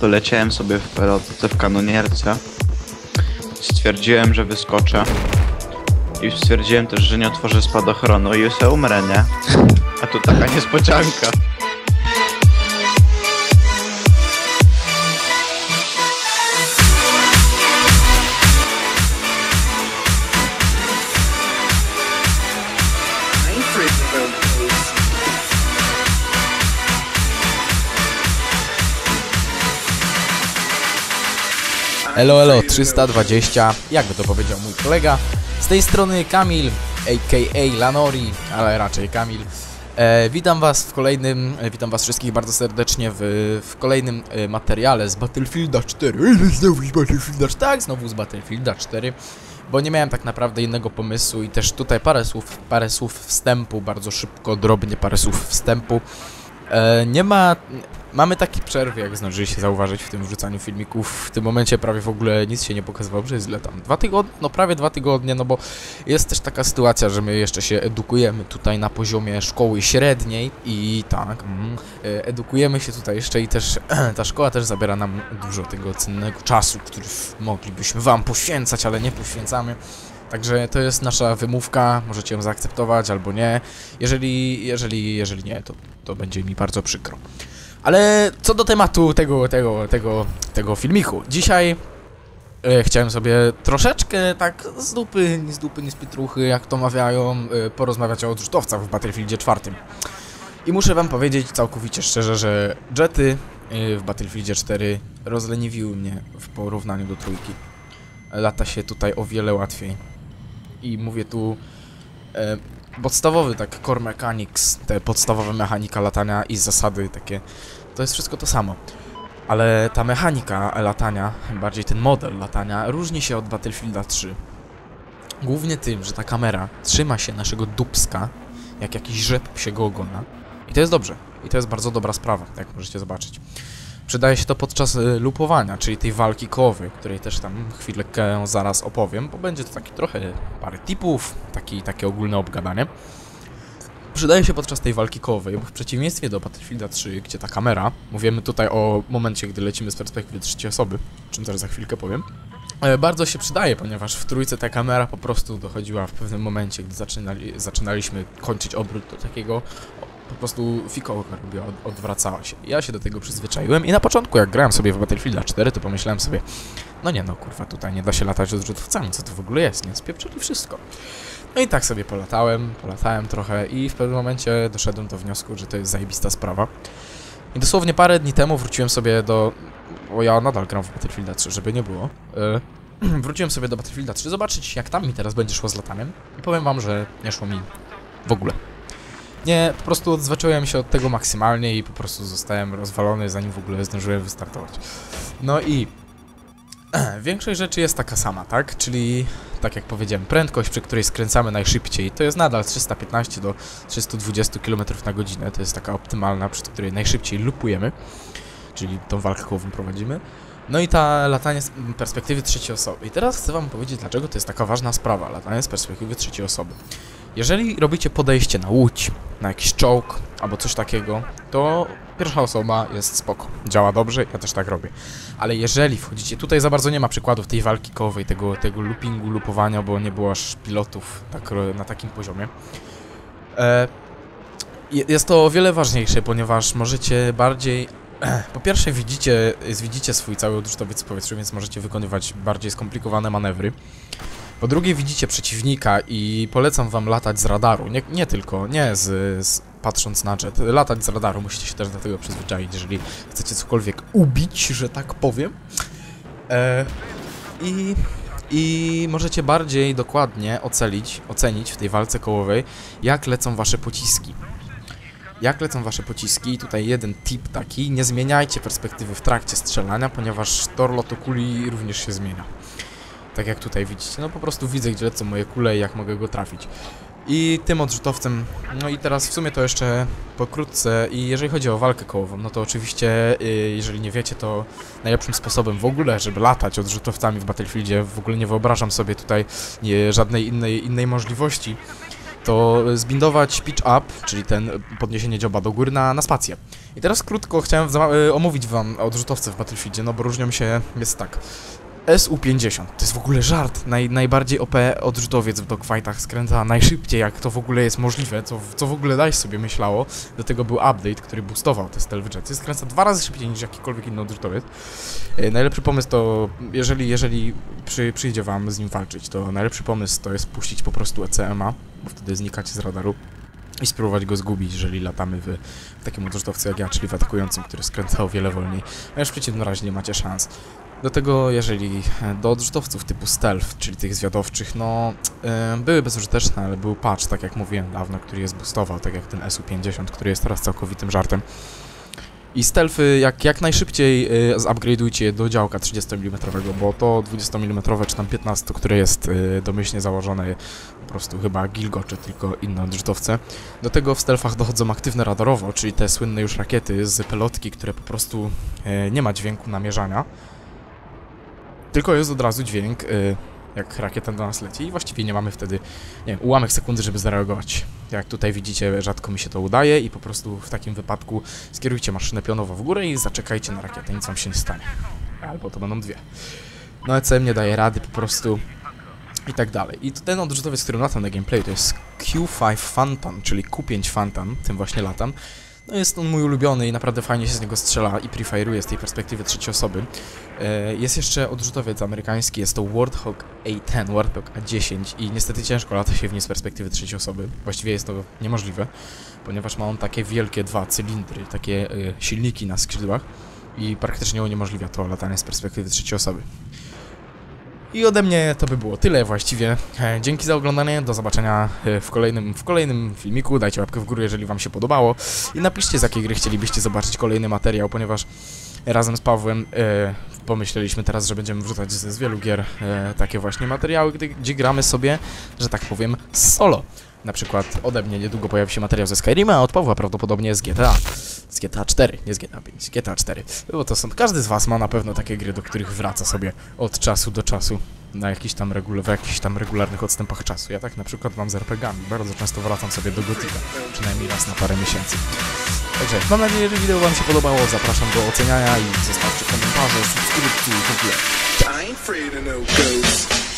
to leciałem sobie w pelotce w kanonierce. Stwierdziłem, że wyskoczę. I stwierdziłem też, że nie otworzę spadochronu i se umrę, nie? A tu taka niespodzianka. Elo Elo 320, jakby to powiedział mój kolega. Z tej strony Kamil, a.k.a. Lanori, ale raczej Kamil. E, witam was w kolejnym, e, witam was wszystkich bardzo serdecznie w, w kolejnym e, materiale z Battlefielda 4. E, Znowu z Battlefielda 4, tak, znowu z Battlefielda 4. Bo nie miałem tak naprawdę innego pomysłu i też tutaj parę słów, parę słów wstępu, bardzo szybko, drobnie parę słów wstępu. E, nie ma. Mamy taki przerwy, jak zdążyliście zauważyć w tym wrzucaniu filmików. W tym momencie prawie w ogóle nic się nie pokazywało, że jest ile tam? Dwa tygodnie, no prawie dwa tygodnie, no bo jest też taka sytuacja, że my jeszcze się edukujemy tutaj na poziomie szkoły średniej i tak, mm, e, edukujemy się tutaj jeszcze i też ta szkoła też zabiera nam dużo tego cennego czasu, który moglibyśmy wam poświęcać, ale nie poświęcamy. Także to jest nasza wymówka, możecie ją zaakceptować albo nie. Jeżeli, jeżeli, jeżeli nie, to, to będzie mi bardzo przykro. Ale co do tematu tego, tego, tego, tego filmiku. Dzisiaj e, chciałem sobie troszeczkę tak z dupy, nie z dupy, nie z pitruchy, jak to mawiają, e, porozmawiać o odrzutowcach w Battlefieldzie 4. I muszę wam powiedzieć całkowicie szczerze, że jety e, w Battlefieldzie 4 rozleniwiły mnie w porównaniu do trójki. Lata się tutaj o wiele łatwiej. I mówię tu e, podstawowy tak core mechanics, te podstawowe mechanika latania i zasady takie, to jest wszystko to samo. Ale ta mechanika latania, bardziej ten model latania, różni się od Battlefielda 3. Głównie tym, że ta kamera trzyma się naszego dupska, jak jakiś rzep psiego ogona. I to jest dobrze. I to jest bardzo dobra sprawa, jak możecie zobaczyć. Przydaje się to podczas y, lupowania, czyli tej walki kołowej, której też tam chwilkę zaraz opowiem, bo będzie to taki trochę parę tipów, taki, takie ogólne obgadanie. Przydaje się podczas tej walki kołowej, bo w przeciwieństwie do Battlefielda 3, gdzie ta kamera, mówimy tutaj o momencie, gdy lecimy z perspektywy trzeciej osoby, czym też za chwilkę powiem, e, bardzo się przydaje, ponieważ w trójce ta kamera po prostu dochodziła w pewnym momencie, gdy zaczynali, zaczynaliśmy kończyć obrót do takiego po prostu fikołka robiła, od, odwracała się. Ja się do tego przyzwyczaiłem i na początku jak grałem sobie w Battlefielda 4, to pomyślałem sobie, no nie no kurwa, tutaj nie da się latać odrzutowcami, co to w ogóle jest, nie? Spieprzyli wszystko. No i tak sobie polatałem, polatałem trochę i w pewnym momencie doszedłem do wniosku, że to jest zajebista sprawa. I dosłownie parę dni temu wróciłem sobie do... Bo ja nadal gram w Battlefielda 3, żeby nie było. Yy, wróciłem sobie do Battlefielda 3, zobaczyć jak tam mi teraz będzie szło z lataniem. I powiem wam, że nie szło mi w ogóle. Nie, po prostu odzwyczaiłem się od tego maksymalnie i po prostu zostałem rozwalony, zanim w ogóle zdążyłem wystartować. No i większość rzeczy jest taka sama, tak? Czyli, tak jak powiedziałem, prędkość, przy której skręcamy najszybciej, to jest nadal 315 do 320 km na godzinę. To jest taka optymalna, przy której najszybciej lupujemy, czyli tą walkę kołową prowadzimy. No i ta latanie z perspektywy trzeciej osoby. I teraz chcę wam powiedzieć, dlaczego to jest taka ważna sprawa, latanie z perspektywy trzeciej osoby. Jeżeli robicie podejście na łódź, na jakiś czołg albo coś takiego, to pierwsza osoba jest spoko. Działa dobrze, ja też tak robię. Ale jeżeli wchodzicie, tutaj za bardzo nie ma przykładów tej walki kołowej, tego, tego loopingu, lupowania, bo nie było aż pilotów tak, na takim poziomie. E, je- jest to o wiele ważniejsze, ponieważ możecie bardziej po pierwsze widzicie, widzicie swój cały odrzutowiec w powietrzu, więc możecie wykonywać bardziej skomplikowane manewry. Po drugie widzicie przeciwnika i polecam wam latać z radaru, nie, nie tylko, nie z, z patrząc na jet, latać z radaru, musicie się też do tego przyzwyczaić, jeżeli chcecie cokolwiek ubić, że tak powiem. E, i, I możecie bardziej dokładnie ocenić, ocenić w tej walce kołowej, jak lecą wasze pociski. Jak lecą wasze pociski? Tutaj jeden tip taki, nie zmieniajcie perspektywy w trakcie strzelania, ponieważ tor lotu kuli również się zmienia. Tak jak tutaj widzicie, no po prostu widzę gdzie lecą moje kule i jak mogę go trafić. I tym odrzutowcem, no i teraz w sumie to jeszcze pokrótce i jeżeli chodzi o walkę kołową, no to oczywiście, y, jeżeli nie wiecie, to najlepszym sposobem w ogóle, żeby latać odrzutowcami w Battlefieldzie, w ogóle nie wyobrażam sobie tutaj nie, żadnej innej, innej możliwości, to zbindować pitch up, czyli ten podniesienie dzioba do góry na, na spację. I teraz krótko chciałem y, omówić wam odrzutowce w Battlefieldzie, no bo różnią się, jest tak. SU-50, to jest w ogóle żart, Naj, najbardziej OP odrzutowiec w dogfightach skręca najszybciej, jak to w ogóle jest możliwe, co, co w ogóle DICE sobie myślało. Do tego był update, który boostował te stealth jetsy, skręca dwa razy szybciej niż jakikolwiek inny odrzutowiec. E, najlepszy pomysł to, jeżeli, jeżeli przy, przyjdzie wam z nim walczyć, to najlepszy pomysł to jest puścić po prostu ECMA, bo wtedy znikacie z radaru i spróbować go zgubić, jeżeli latamy w, w takim odrzutowcu jak ja, czyli w atakującym, który skręca o wiele wolniej. A już przeciwnym razie nie macie szans. Do tego, jeżeli e, do odrzutowców typu stealth, czyli tych zwiadowczych, no e, były bezużyteczne, ale był patch, tak jak mówiłem dawno, który je zboostował, tak jak ten SU-50, który jest teraz całkowitym żartem. I stealthy jak, jak najszybciej y, zupgrade'ujcie je do działka 30 mm, bo to 20 mm czy tam 15, które jest y, domyślnie założone po prostu chyba Gilgo, czy tylko inne odrzutowce. Do tego w stealthach dochodzą aktywne radarowo, czyli te słynne już rakiety z pelotki, które po prostu y, nie ma dźwięku namierzania. Tylko jest od razu dźwięk, y, jak rakieta do nas leci i właściwie nie mamy wtedy, nie wiem, ułamek sekundy, żeby zareagować. Jak tutaj widzicie, rzadko mi się to udaje i po prostu w takim wypadku skierujcie maszynę pionowo w górę i zaczekajcie na rakietę, nic wam się nie stanie. Albo to będą dwie. No ECM nie daje rady po prostu i tak dalej. I ten odrzutowiec, który latam na gameplay, to jest Q5 Phantom, czyli Q5 Phantom, tym właśnie latam. No jest on mój ulubiony i naprawdę fajnie się z niego strzela i prefire'uje z tej perspektywy trzeciej osoby. E, Jest jeszcze odrzutowiec amerykański, jest to Warthog A10, Warthog A10 i niestety ciężko lata się w nim z perspektywy trzeciej osoby. Właściwie jest to niemożliwe, ponieważ ma on takie wielkie dwa cylindry, takie e, silniki na skrzydłach i praktycznie uniemożliwia to latanie z perspektywy trzeciej osoby. I ode mnie to by było tyle właściwie. E, Dzięki za oglądanie, do zobaczenia e, w kolejnym, w kolejnym filmiku. Dajcie łapkę w górę, jeżeli wam się podobało. I napiszcie, z jakiej gry chcielibyście zobaczyć kolejny materiał, ponieważ razem z Pawłem e, pomyśleliśmy teraz, że będziemy wrzucać z, z wielu gier e, takie właśnie materiały, gdy, gdzie gramy sobie, że tak powiem, solo. Na przykład ode mnie niedługo pojawi się materiał ze Skyrima, a od Pawła prawdopodobnie z GTA. Z GTA 4, nie z GTA 5, z GTA 4. Bo to są, każdy z was ma na pewno takie gry, do których wraca sobie od czasu do czasu. Na jakiś tam regul w jakichś tam regularnych odstępach czasu. Ja tak na przykład mam z RPGami. Bardzo często wracam sobie do Gotika. Przynajmniej raz na parę miesięcy. Także mam nadzieję, że wideo wam się podobało. Zapraszam do oceniania i zostawcie komentarze, subskrypcji i w.